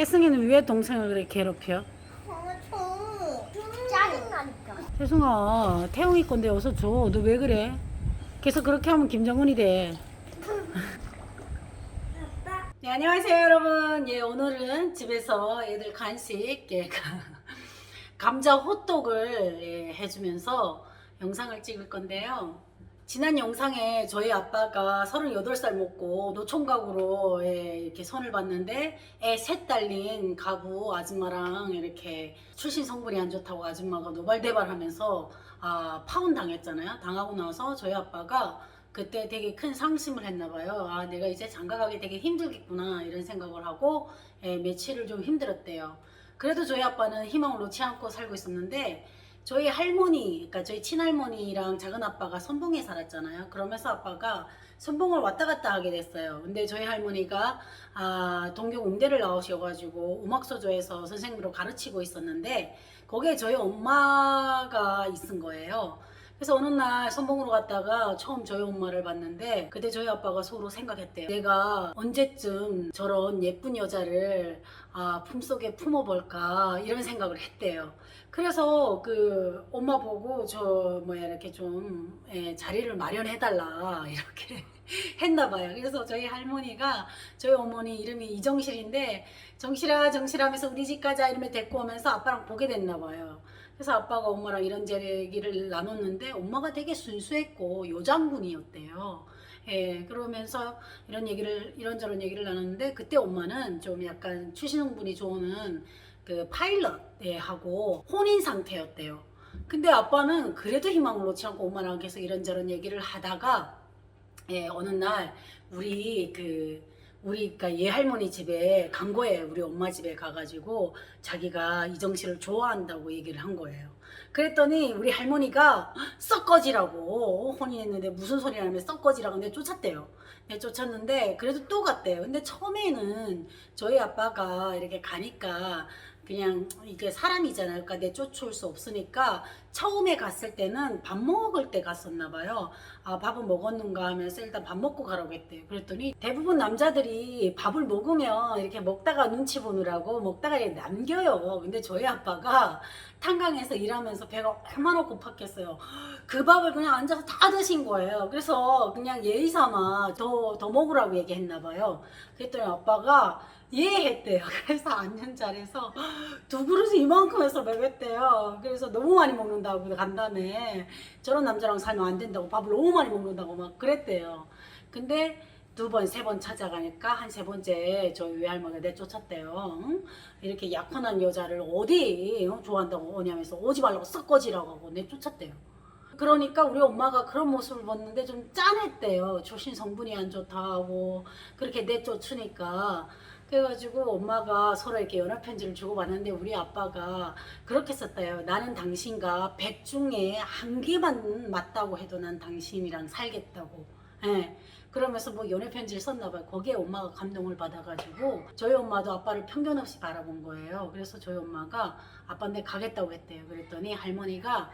태승이는 왜 동생을 그렇게 괴롭혀? 짜증나니까. 태승아, 태웅이 건데 어서 줘. 너 왜 그래? 계속 그렇게 하면 김정은이 돼. 네, 안녕하세요, 여러분. 예, 오늘은 집에서 애들 간식, 예, 감자 호떡을 예, 해주면서 영상을 찍을 건데요. 지난 영상에 저희 아빠가 38살 먹고 노총각으로 예, 이렇게 선을 봤는데 애 셋 딸린 가부 아줌마랑 이렇게 출신 성분이 안 좋다고 아줌마가 노발대발하면서 아, 파혼 당했잖아요. 당하고 나서 저희 아빠가 그때 되게 큰 상심을 했나 봐요. 아, 내가 이제 장가가기 되게 힘들겠구나 이런 생각을 하고 예, 며칠을 좀 힘들었대요. 그래도 저희 아빠는 희망을 놓지 않고 살고 있었는데 저희 할머니, 그러니까 저희 친할머니랑 작은 아빠가 선봉에 살았잖아요. 그러면서 아빠가 선봉을 왔다 갔다 하게 됐어요. 근데 저희 할머니가 아, 동경 음대를 나오셔가지고 음악소조에서 선생님으로 가르치고 있었는데 거기에 저희 엄마가 있은 거예요. 그래서 어느 날 선봉으로 갔다가 처음 저희 엄마를 봤는데 그때 저희 아빠가 서로 생각했대요. 내가 언제쯤 저런 예쁜 여자를 아, 품속에 품어볼까 이런 생각을 했대요. 그래서 그 엄마 보고 저 뭐야 이렇게 좀 예, 자리를 마련해달라 이렇게 했나 봐요. 그래서 저희 할머니가 저희 어머니 이름이 이정실인데 정실아 정실아 하면서 우리 집 가자 이러면 데리고 오면서 아빠랑 보게 됐나 봐요. 그래서 아빠가 엄마랑 이런저런 얘기를 나눴는데 엄마가 되게 순수했고 요장군이었대요. 예, 그러면서 이런 얘기를 이런저런 얘기를 나눴는데 그때 엄마는 좀 약간 추신흥분이 좋은 그 파일럿 예, 하고 혼인 상태였대요. 근데 아빠는 그래도 희망을 놓지 않고 엄마랑 계속 이런저런 얘기를 하다가 예, 어느 날 우리 그 우리 그러니까 얘 할머니 집에 간 거예요. 우리 엄마 집에 가가지고 자기가 이정 씨를 좋아한다고 얘기를 한 거예요. 그랬더니 우리 할머니가 썩거지라고 혼인했는데 무슨 소리 하면 썩거지라고 근데 쫓았대요. 네, 쫓았는데 그래도 또 갔대요. 근데 처음에는 저희 아빠가 이렇게 가니까 그냥 이게 사람이잖아요. 그러니까 내 쫓아올 수 없으니까 처음에 갔을 때는 밥 먹을 때 갔었나 봐요. 아 밥은 먹었는가 하면서 일단 밥 먹고 가라고 했대요. 그랬더니 대부분 남자들이 밥을 먹으면 이렇게 먹다가 눈치 보느라고 먹다가 남겨요. 근데 저희 아빠가 탄강에서 일하면서 배가 얼마나 고팠겠어요. 그 밥을 그냥 앉아서 다 드신 거예요. 그래서 그냥 예의 삼아 더, 더 먹으라고 얘기했나 봐요. 그랬더니 아빠가 예 했대요. 그래서 앉는 자리에서 두 그릇이 이만큼 해서 먹였대요. 그래서 너무 많이 먹는다고 간 다음에 저런 남자랑 살면 안 된다고 밥을 너무 많이 먹는다고 막 그랬대요. 근데 두 번, 세 번 찾아가니까 한 세 번째 저희 외할머니가 내쫓았대요. 응? 이렇게 약혼한 여자를 어디 어? 좋아한다고 오냐면서 오지 말라고 썩거지라고 하고 내쫓았대요. 그러니까 우리 엄마가 그런 모습을 봤는데 좀 짠했대요. 조신 성분이 안 좋다고 그렇게 내쫓으니까 그래가지고 엄마가 서로 이렇게 연합 편지를 주고 받는데 우리 아빠가 그렇게 썼대요. 나는 당신과 백 중에 한 개만 맞다고 해도 난 당신이랑 살겠다고. 예. 그러면서 뭐 연애 편지를 썼나 봐요. 거기에 엄마가 감동을 받아가지고 저희 엄마도 아빠를 편견 없이 바라본 거예요. 그래서 저희 엄마가 아빠한테 가겠다고 했대요. 그랬더니 할머니가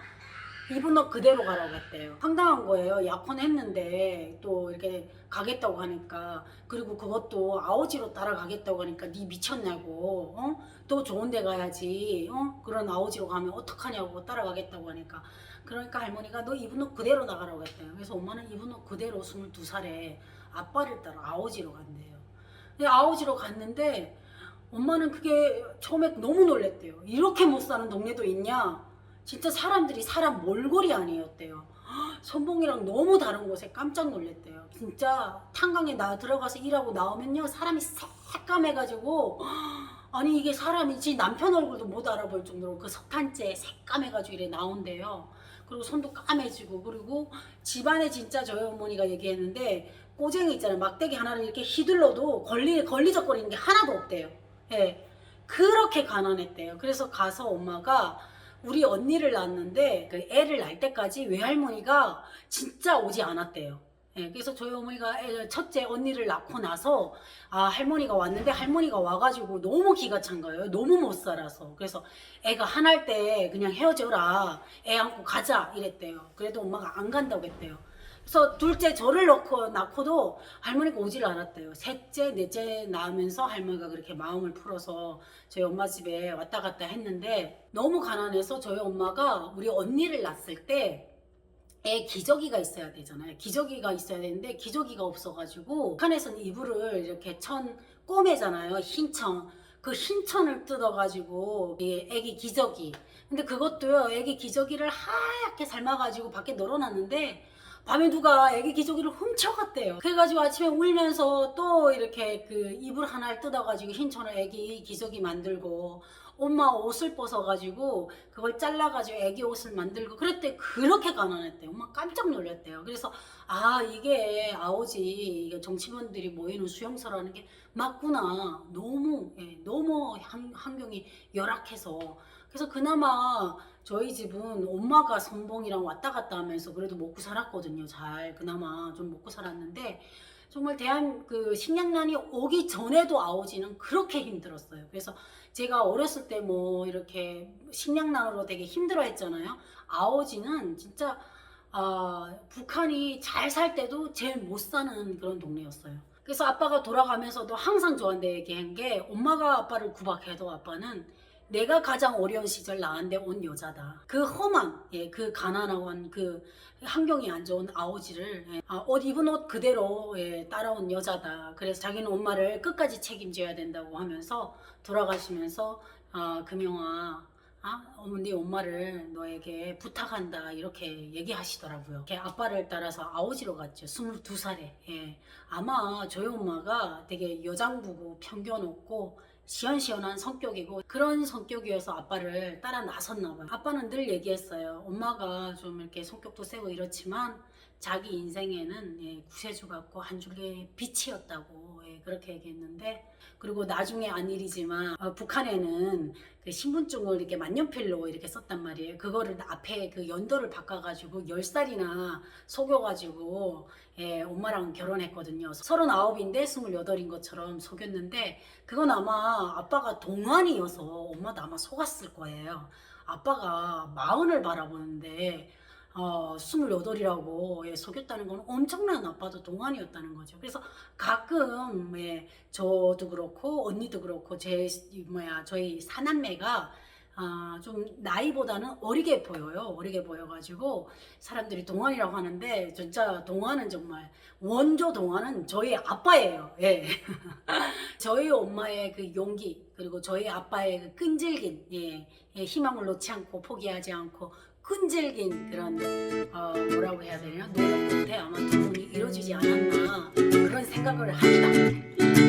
이분 너 그대로 가라고 했대요. 황당한 거예요. 약혼했는데 또 이렇게 가겠다고 하니까 그리고 그것도 아오지로 따라가겠다고 하니까 네 미쳤냐고 어? 또 좋은 데 가야지 어? 그런 아오지로 가면 어떡하냐고 따라가겠다고 하니까 그러니까 할머니가 너 이분 옷 그대로 나가라고 했대요. 그래서 엄마는 이분 옷 그대로 22살에 아빠를 따라 아오지로 간대요. 근데 아오지로 갔는데 엄마는 그게 처음에 너무 놀랬대요. 이렇게 못 사는 동네도 있냐? 진짜 사람들이 사람 몰골이 아니었대요. 헉, 선봉이랑 너무 다른 곳에 깜짝 놀랐대요. 진짜 탄강에 나 들어가서 일하고 나오면요 사람이 새까매가지고 헉, 아니 이게 사람이 지 남편 얼굴도 못 알아볼 정도로 그 석탄재 새까매가지고 이래 나온대요. 그리고 손도 까매지고 그리고 집안에 진짜 저희 어머니가 얘기했는데 꼬쟁이 있잖아요 막대기 하나를 이렇게 휘둘러도 걸리 걸리적거리는 게 하나도 없대요. 예, 그렇게 가난했대요. 그래서 가서 엄마가 우리 언니를 낳았는데 그 애를 낳을 때까지 외할머니가 진짜 오지 않았대요. 예, 그래서 저희 어머니가 애- 첫째 언니를 낳고 나서 아 할머니가 왔는데 할머니가 와가지고 너무 기가 찬 거예요. 너무 못 살아서 그래서 애가 한할 때 그냥 헤어져라 애 안고 가자 이랬대요. 그래도 엄마가 안 간다고 했대요. 그래서 둘째 저를 넣고 낳고도 할머니가 오질 않았대요. 셋째, 넷째 낳으면서 할머니가 그렇게 마음을 풀어서 저희 엄마 집에 왔다 갔다 했는데 너무 가난해서 저희 엄마가 우리 언니를 낳았을 때 애 기저귀가 있어야 되잖아요. 기저귀가 있어야 되는데 기저귀가 없어가지고 북한에서는 이불을 이렇게 천 꼬매잖아요. 흰천. 그 흰천을 뜯어가지고 이 애기 기저귀. 근데 그것도요. 애기 기저귀를 하얗게 삶아가지고 밖에 널어놨는데 밤에 누가 애기 기저귀를 훔쳐갔대요. 그래가지고 아침에 울면서 또 이렇게 그 이불 하나를 뜯어가지고 흰천을 애기 기저귀 만들고 엄마 옷을 벗어가지고 그걸 잘라가지고 애기 옷을 만들고 그랬대 그렇게 가난했대요. 엄마 깜짝 놀랐대요. 그래서 아 이게 아오지 정치범들이 모이는 수용소라는 게 맞구나. 너무 예, 너무 환, 환경이 열악해서 그래서 그나마 저희 집은 엄마가 선봉이랑 왔다 갔다 하면서 그래도 먹고 살았거든요. 잘 그나마 좀 먹고 살았는데 정말 대한 그 식량난이 오기 전에도 아오지는 그렇게 힘들었어요. 그래서 제가 어렸을 때 뭐 이렇게 식량난으로 되게 힘들어 했잖아요. 아오지는 진짜 아, 북한이 잘 살 때도 제일 못 사는 그런 동네였어요. 그래서 아빠가 돌아가면서도 항상 저한테 얘기한 게 엄마가 아빠를 구박해도 아빠는 내가 가장 어려운 시절 나한테 온 여자다. 그 험한, 예, 그 가난한 그 환경이 안 좋은 아오지를 예, 아, 옷 입은 옷 그대로 예, 따라온 여자다. 그래서 자기는 엄마를 끝까지 책임져야 된다고 하면서 돌아가시면서 아, 금영아, 아, 어머니 엄마를 너에게 부탁한다 이렇게 얘기하시더라고요. 이렇게 아빠를 따라서 아오지로 갔죠. 22살에. 예. 아마 저희 엄마가 되게 여장부고 편견 없고 시원시원한 성격이고 그런 성격이어서 아빠를 따라 나섰나 봐요. 아빠는 늘 얘기했어요. 엄마가 좀 이렇게 성격도 세고 이렇지만 자기 인생에는 예, 구세주 같고 한 줄기의 빛이었다고 예, 그렇게 얘기했는데 그리고 나중에 안 일이지만 어, 북한에는 그 신분증을 이렇게 만년필로 이렇게 썼단 말이에요. 그거를 앞에 그 연도를 바꿔가지고 열 살이나 속여가지고 예, 엄마랑 결혼했거든요. 서른아홉인데 스물여덟인 것처럼 속였는데 그건 아마 아빠가 동안이어서 엄마도 아마 속았을 거예요. 아빠가 마흔을 바라보는데 어, 28이라고 예, 속였다는 건 엄청난 아빠도 동안이었다는 거죠. 그래서 가끔 예, 저도 그렇고 언니도 그렇고 제 뭐야 저희 사남매가 아, 좀 나이보다는 어리게 보여요. 어리게 보여가지고 사람들이 동안이라고 하는데 진짜 동안은 정말 원조 동안은 저희 아빠예요. 예. 저희 엄마의 그 용기 그리고 저희 아빠의 그 끈질긴 예, 예, 희망을 놓지 않고 포기하지 않고 끈질긴 그런 어, 뭐라고 해야 되나 노력 끝에 아마 두 분이 이루어지지 않았나 그런 생각을 합니다.